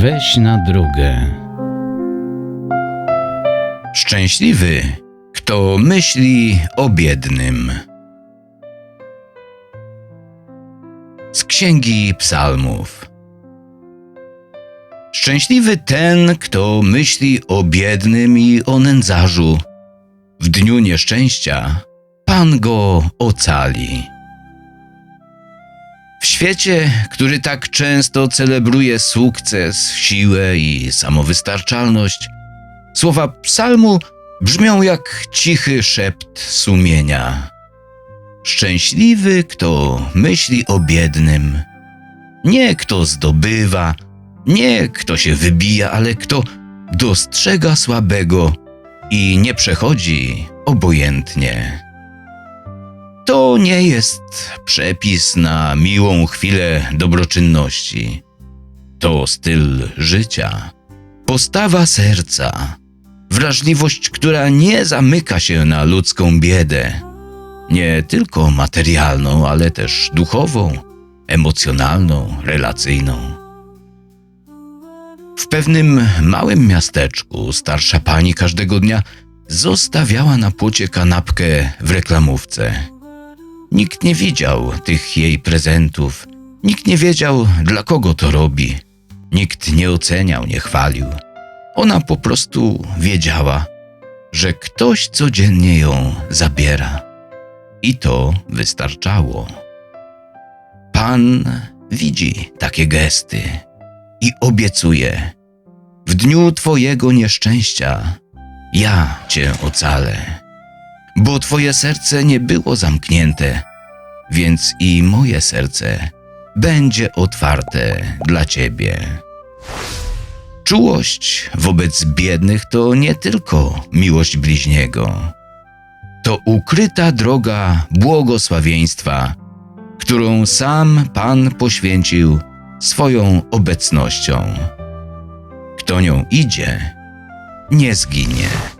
Weź na drogę. Szczęśliwy, kto myśli o biednym. Z Księgi Psalmów. Szczęśliwy ten, kto myśli o biednym i o nędzarzu. W dniu nieszczęścia Pan go ocali. Świecie, który tak często celebruje sukces, siłę i samowystarczalność, Słowa psalmu brzmią jak cichy szept sumienia. Szczęśliwy, kto myśli o biednym, nie kto zdobywa, nie kto się wybija, ale kto dostrzega słabego i nie przechodzi obojętnie. To nie jest przepis na miłą chwilę dobroczynności. To styl życia, postawa serca, wrażliwość, która nie zamyka się na ludzką biedę, nie tylko materialną, ale też duchową, emocjonalną, relacyjną. W pewnym małym miasteczku starsza pani każdego dnia zostawiała na płocie kanapkę w reklamówce. Nikt nie widział tych jej prezentów, nikt nie wiedział, dla kogo to robi. Nikt nie oceniał, nie chwalił. Ona po prostu wiedziała, że ktoś codziennie ją zabiera. I to wystarczało. Pan widzi takie gesty i obiecuje: W dniu Twojego nieszczęścia ja Cię ocalę, bo Twoje serce nie było zamknięte, więc i moje serce będzie otwarte dla Ciebie. Czułość wobec biednych to nie tylko miłość bliźniego. To ukryta droga błogosławieństwa, którą sam Pan poświęcił swoją obecnością. Kto nią idzie, nie zginie.